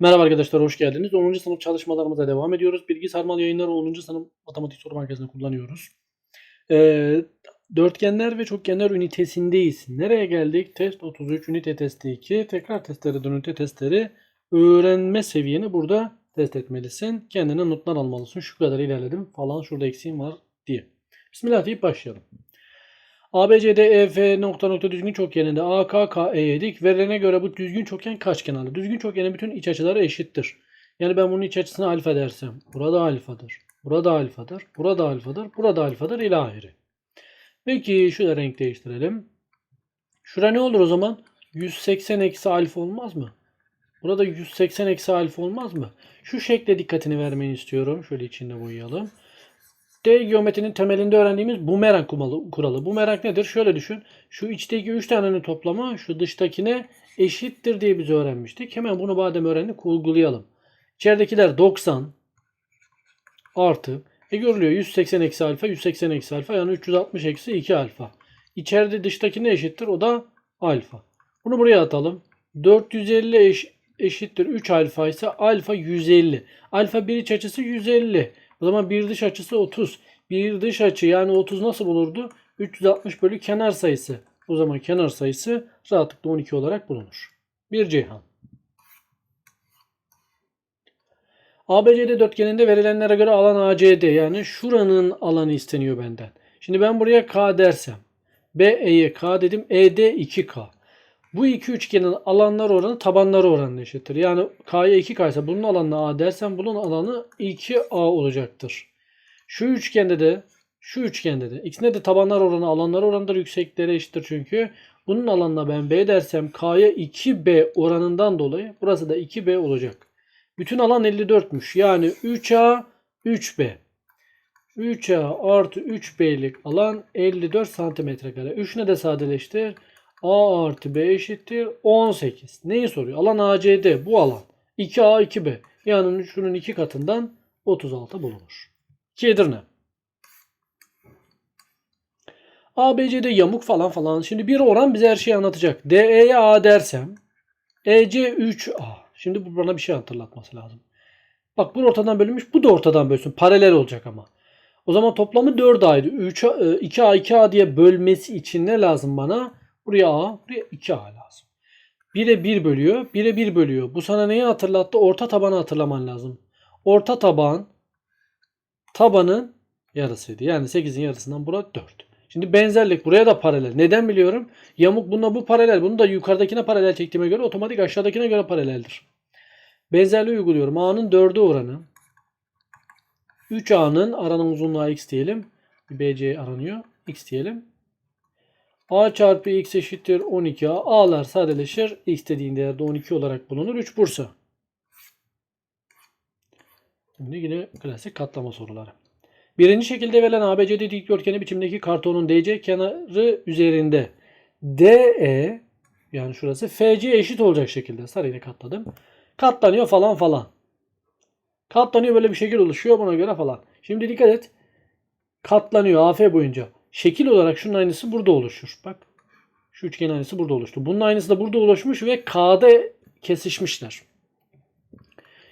Merhaba arkadaşlar, hoş geldiniz. 10. sınıf çalışmalarımıza devam ediyoruz. Bilgi Sarmal Yayınları 10. sınıf matematik soru merkezinde kullanıyoruz. Ee, dörtgenler ve çokgenler ünitesindeyiz. Nereye geldik? Test 33, ünite testi 2. Tekrar testleri, ünite testleri öğrenme seviyeni burada test etmelisin. Kendine notlar almalısın. Şu kadar ilerledim falan şurada eksiğim var diye. Bismillah deyip başlayalım. ABCD EF nokta nokta düzgün çokgeninde AKKE'ye dik verilene göre bu düzgün çokgen kaç kenarlı? Düzgün çokgenin bütün iç açıları eşittir. Yani ben bunun iç açısına alfa dersem burada alfadır, burada alfadır, burada alfadır, burada alfadır ilahiri. Peki şu da renk değiştirelim. Şura ne olur o zaman? 180 eksi alfa olmaz mı? Burada 180 eksi alfa olmaz mı? Şu şekle dikkatini vermeni istiyorum. Şöyle içinde boyayalım. D geometrinin temelinde öğrendiğimiz bumerang kuralı. Bumerang nedir? Şöyle düşün. Şu içteki 3 tanenin toplamı şu dıştakine eşittir diye biz öğrenmiştik. Hemen bunu madem öğrendik uygulayalım. İçeridekiler 90 artı e görülüyor 180 eksi alfa 180 eksi alfa yani 360 eksi 2 alfa. İçeride dıştaki ne eşittir? O da alfa. Bunu buraya atalım. 450 eş, eşittir 3 alfa ise alfa 150. Alfa bir iç açısı 150. O zaman bir dış açısı 30. Bir dış açı yani 30 nasıl bulurdu? 360 bölü kenar sayısı. O zaman kenar sayısı rahatlıkla 12 olarak bulunur. Bir Ceyhan. ABCD dörtgeninde verilenlere göre alan ACD yani şuranın alanı isteniyor benden. Şimdi ben buraya K dersem BE'ye K dedim ED 2K. Bu iki üçgenin alanlar oranı tabanları oranına eşittir. Yani K'ya 2K ise bunun alanına A dersem bunun alanı 2A olacaktır. Şu üçgende de şu üçgende de ikisinde de tabanlar oranı alanlar oranıdır yüksekleri eşittir çünkü. Bunun alanına ben B dersem K'ya 2B oranından dolayı burası da 2B olacak. Bütün alan 54'müş. Yani 3A 3B. 3A artı 3B'lik alan 54 santimetre kare. 3 ne de sadeleştir? A artı B eşittir 18. Neyi soruyor? Alan ACD bu alan. 2A 2B. Yani şunun iki katından 36 bulunur. 2 Edirne. ABC'de yamuk falan falan. Şimdi bir oran bize her şeyi anlatacak. DE'ye A dersem EC 3A. Şimdi bu bana bir şey hatırlatması lazım. Bak bu ortadan bölünmüş. Bu da ortadan bölsün. Paralel olacak ama. O zaman toplamı 4A'ydı. 3A, 2A 2A diye bölmesi için ne lazım bana? Buraya A, buraya 2A lazım. 1'e 1 bölüyor, 1'e 1 bölüyor. Bu sana neyi hatırlattı? Orta tabanı hatırlaman lazım. Orta taban tabanın yarısıydı. Yani 8'in yarısından burada 4. Şimdi benzerlik buraya da paralel. Neden biliyorum? Yamuk bununla bu paralel. Bunu da yukarıdakine paralel çektiğime göre otomatik aşağıdakine göre paraleldir. Benzerliği uyguluyorum. A'nın 4'ü oranı. 3A'nın aranan uzunluğu x diyelim. BC aranıyor. X diyelim. A çarpı x eşittir 12A. A'lar sadeleşir. X dediğin değerde 12 olarak bulunur. 3 Bursa. Şimdi yine klasik katlama soruları. Birinci şekilde verilen ABCD dikdörtgeni biçimdeki kartonun DC kenarı üzerinde DE yani şurası FC eşit olacak şekilde sarıyla katladım. Katlanıyor falan falan. Katlanıyor böyle bir şekil oluşuyor buna göre falan. Şimdi dikkat et. Katlanıyor AF boyunca. Şekil olarak şunun aynısı burada oluşur. Bak. Şu üçgen aynısı burada oluştu. Bunun aynısı da burada oluşmuş ve K'da kesişmişler.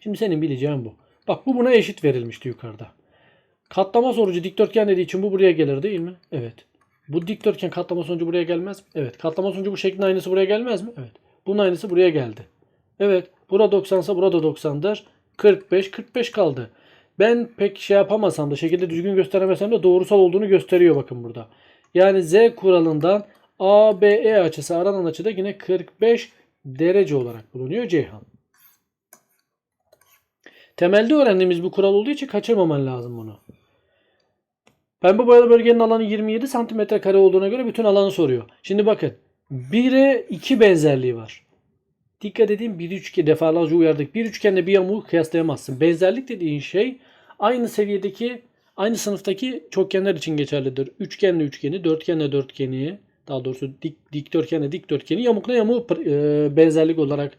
Şimdi senin bileceğin bu. Bak bu buna eşit verilmişti yukarıda. Katlama sonucu dikdörtgen dediği için bu buraya gelir değil mi? Evet. Bu dikdörtgen katlama sonucu buraya gelmez mi? Evet. Katlama sonucu bu şeklin aynısı buraya gelmez mi? Evet. Bunun aynısı buraya geldi. Evet. Burada 90 ise burada 90'dır. 45, 45 kaldı. Ben pek şey yapamasam da şekilde düzgün gösteremesem de doğrusal olduğunu gösteriyor bakın burada. Yani Z kuralından ABE açısı aranan açıda yine 45 derece olarak bulunuyor Ceyhan. Temelde öğrendiğimiz bu kural olduğu için kaçırmaman lazım bunu. Pembe boyalı bölgenin alanı 27 cm kare olduğuna göre bütün alanı soruyor. Şimdi bakın 1'e 2 benzerliği var. Dikkat edin bir üçgen defalarca uyardık. Bir üçgenle bir yamuğu kıyaslayamazsın. Benzerlik dediğin şey aynı seviyedeki aynı sınıftaki çokgenler için geçerlidir. Üçgenle üçgeni, dörtgenle dörtgeni, daha doğrusu dik, dikdörtgenle dikdörtgeni, yamukla yamuğu e, benzerlik olarak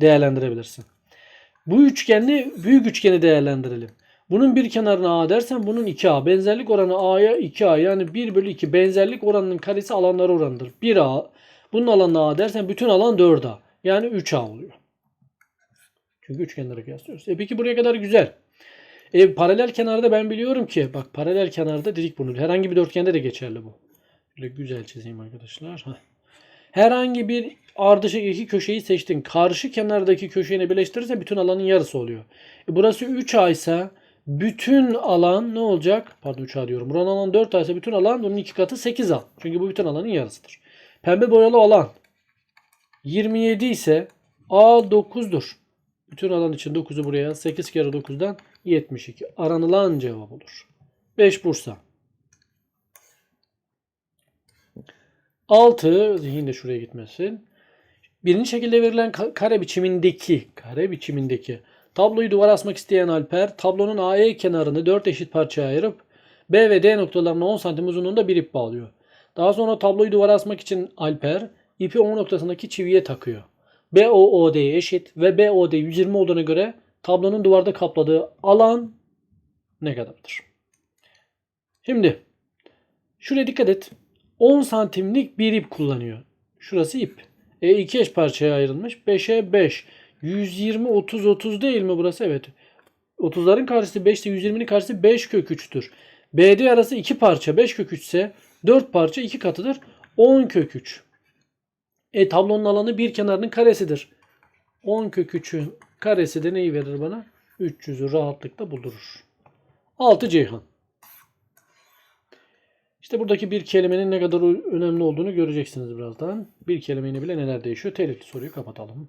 değerlendirebilirsin. Bu üçgenli büyük üçgeni değerlendirelim. Bunun bir kenarına A dersen bunun 2A. Benzerlik oranı A'ya 2A. Yani 1 bölü 2 benzerlik oranının karesi alanları oranıdır. 1A. Bunun alanına A dersen bütün alan 4A. Yani 3A oluyor. Çünkü üçgenlere kıyaslıyoruz. E peki buraya kadar güzel. E paralel kenarda ben biliyorum ki bak paralel kenarda dedik bunu. Herhangi bir dörtgende de geçerli bu. Böyle güzel çizeyim arkadaşlar. Herhangi bir ardışık iki köşeyi seçtin. Karşı kenardaki köşeğini birleştirirse bütün alanın yarısı oluyor. E burası 3A ise bütün alan ne olacak? Pardon 3A diyorum. Buranın alan 4A ise bütün alan bunun iki katı 8A. Çünkü bu bütün alanın yarısıdır. Pembe boyalı alan 27 ise A 9'dur. Bütün alan için 9'u buraya 8 kere 9'dan 72. Aranılan cevap olur. 5 Bursa. 6 zihin de şuraya gitmesin. Birinci şekilde verilen ka- kare biçimindeki kare biçimindeki tabloyu duvara asmak isteyen Alper tablonun AE kenarını 4 eşit parçaya ayırıp B ve D noktalarına 10 santim uzunluğunda bir ip bağlıyor. Daha sonra tabloyu duvara asmak için Alper ipi O noktasındaki çiviye takıyor. BOOD'ye eşit ve BOD 120 olduğuna göre tablonun duvarda kapladığı alan ne kadardır? Şimdi şuraya dikkat et. 10 santimlik bir ip kullanıyor. Şurası ip. E 2 eş parçaya ayrılmış. 5'e 5. 120 30 30 değil mi burası? Evet. 30'ların karşısı 5 ise 120'nin karşısı 5 kök 3'tür. BD arası 2 parça 5 kök 3 ise 4 parça 2 katıdır. 10 kök 3. E tablonun alanı bir kenarının karesidir. 10 kök 3'ün karesi de neyi verir bana? 300'ü rahatlıkla buldurur. 6 Ceyhan. İşte buradaki bir kelimenin ne kadar önemli olduğunu göreceksiniz birazdan. Bir kelimeyle bile neler değişiyor. Telifli soruyu kapatalım.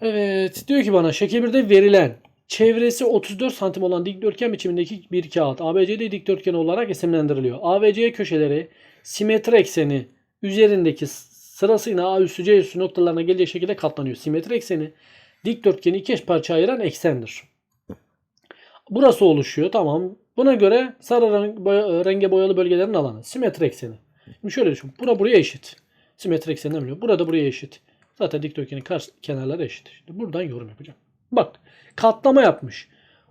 Evet. Diyor ki bana şekil 1'de verilen çevresi 34 santim olan dikdörtgen biçimindeki bir kağıt ABCD dikdörtgeni olarak isimlendiriliyor. ABC köşeleri simetri ekseni üzerindeki sırasıyla A üssü C üssü noktalarına gelecek şekilde katlanıyor. Simetri ekseni dikdörtgeni iki eş parça ayıran eksendir. Burası oluşuyor. Tamam. Buna göre sarı renk, boya- renge boyalı bölgelerin alanı. Simetri ekseni. Şimdi şöyle düşün. Bura buraya eşit. Simetri ekseninden biliyorum. Burada buraya eşit. Zaten dikdörtgenin karşı kenarları eşit. Şimdi buradan yorum yapacağım. Bak. Katlama yapmış.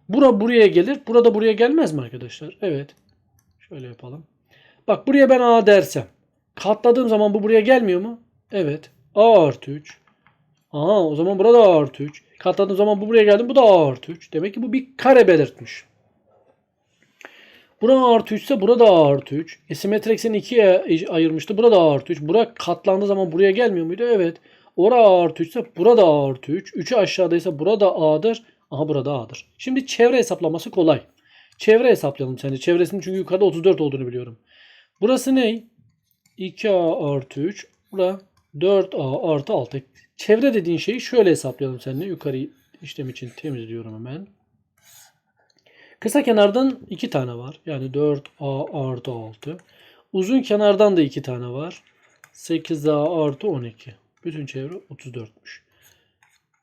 Bura buraya gelir. Burada buraya gelmez mi arkadaşlar? Evet. Şöyle yapalım. Bak buraya ben A dersem. Katladığım zaman bu buraya gelmiyor mu? Evet. A artı 3. Aa o zaman burada A artı 3. Katladığım zaman bu buraya geldi. Bu da A artı 3. Demek ki bu bir kare belirtmiş. Bura A artı 3 ise burada A artı 3. E, simetri ekseni 2'ye ayırmıştı. Burada A artı 3. Bura katlandığı zaman buraya gelmiyor muydu? Evet. Ora A artı 3 ise burada A artı 3. 3'ü aşağıdaysa burada A'dır. Aha burada A'dır. Şimdi çevre hesaplaması kolay. Çevre hesaplayalım sence. Çevresinin çünkü yukarıda 34 olduğunu biliyorum. Burası ne? 2A artı 3. Bura 4A artı 6. Çevre dediğin şeyi şöyle hesaplayalım seninle. Yukarı işlem için temizliyorum hemen. Kısa kenardan 2 tane var. Yani 4A artı 6. Uzun kenardan da 2 tane var. 8A artı 12. Bütün çevre 34'müş.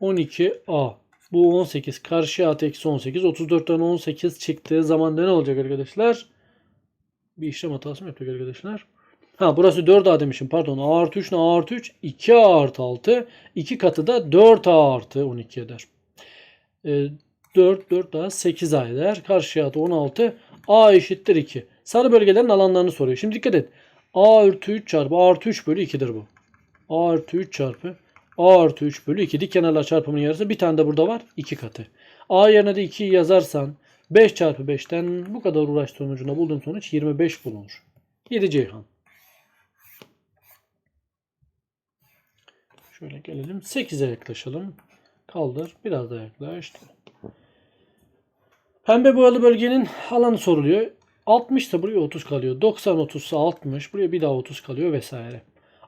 12A. Bu 18. Karşıya at eksi 18. 34'ten 18 çıktığı zaman ne olacak arkadaşlar? Bir işlem hatası mı yaptık arkadaşlar? Ha burası 4A demişim pardon. A artı 3 ne A artı 3? 2A artı 6. 2 katı da 4A artı 12 eder. Ee, 4 4 daha 8A eder. Karşıya da 16. A eşittir 2. Sarı bölgelerin alanlarını soruyor. Şimdi dikkat et. A artı 3 çarpı A artı 3 bölü 2'dir bu. A artı 3 çarpı A artı 3 bölü 2. Dik kenarlar çarpımının yarısı. Bir tane de burada var. 2 katı. A yerine de 2'yi yazarsan 5 çarpı 5'ten bu kadar uğraş sonucunda bulduğum sonuç 25 bulunur. 7 Ceyhan. Şöyle gelelim. 8'e yaklaşalım. Kaldır. Biraz daha yaklaştı. Pembe boyalı bölgenin alanı soruluyor. 60 ise buraya 30 kalıyor. 90 30 ise 60. Buraya bir daha 30 kalıyor vesaire.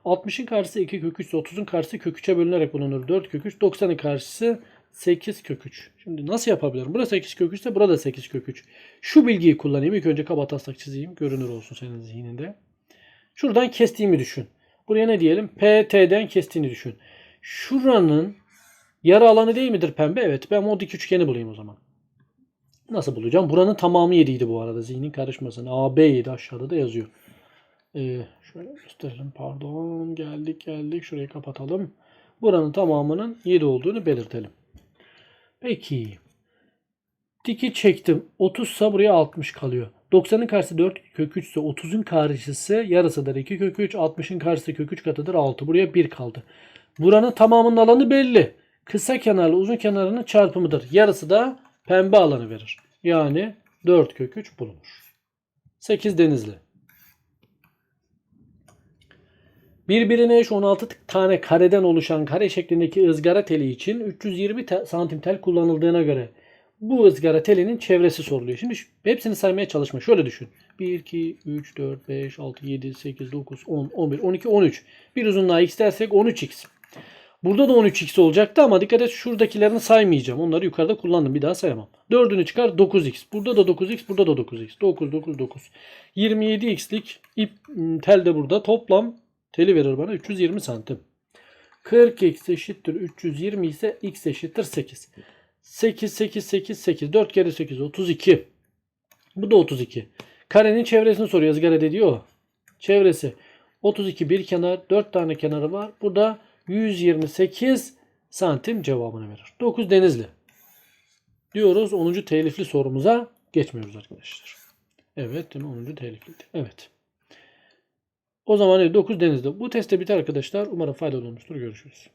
60'ın karşısı 2 kök 3 ise 30'un karşısı kök 3'e bölünerek bulunur. 4 kök 3. 90'ın karşısı 8 kök 3. Şimdi nasıl yapabilirim? Burası 8 kök 3 ise burada 8 kök 3. Şu bilgiyi kullanayım. İlk önce kaba taslak çizeyim. Görünür olsun senin zihninde. Şuradan kestiğimi düşün. Buraya ne diyelim? PT'den kestiğini düşün. Şuranın yarı alanı değil midir pembe? Evet. Ben mod 2 üçgeni bulayım o zaman. Nasıl bulacağım? Buranın tamamı 7'ydi bu arada. Zihnin karışmasın. AB 7 aşağıda da yazıyor. Ee, şöyle gösterelim. Pardon. Geldik geldik. Şurayı kapatalım. Buranın tamamının 7 olduğunu belirtelim. Peki. Diki çektim. 30 ise buraya 60 kalıyor. 90'ın karşısı 4 kök 3 ise 30'un karşısı yarısıdır 2 kök 3. 60'ın karşısı kök 3 katıdır 6. Buraya 1 kaldı. Buranın tamamının alanı belli. kısa kenarlı uzun kenarının çarpımıdır. Yarısı da pembe alanı verir. Yani 4 kök 3 bulunur. 8 denizli. Birbirine eş 16 tane kareden oluşan kare şeklindeki ızgara teli için 320 te- santim tel kullanıldığına göre bu ızgara telinin çevresi soruluyor. Şimdi hepsini saymaya çalışma. Şöyle düşün. 1, 2, 3, 4, 5, 6, 7, 8, 9, 10, 11, 12, 13. Bir uzunluğa x dersek 13x. Burada da 13x olacaktı ama dikkat et şuradakilerini saymayacağım. Onları yukarıda kullandım. Bir daha sayamam. 4'ünü çıkar 9x. Burada da 9x, burada da 9x. 9, 9, 9. 27x'lik ip m, tel de burada. Toplam teli verir bana 320 santim. 40x eşittir 320 ise x eşittir 8. 8, 8, 8, 8. 4 kere 8, 32. Bu da 32. Karenin çevresini soruyor. Izgarada diyor. Çevresi 32 bir kenar, 4 tane kenarı var. Bu da 128 santim cevabını verir. 9 denizli. Diyoruz 10. telifli sorumuza geçmiyoruz arkadaşlar. Evet değil mi? 10. telifliydi. Evet. O zaman 9 denizli. Bu testte biter arkadaşlar. Umarım faydalı olmuştur. Görüşürüz.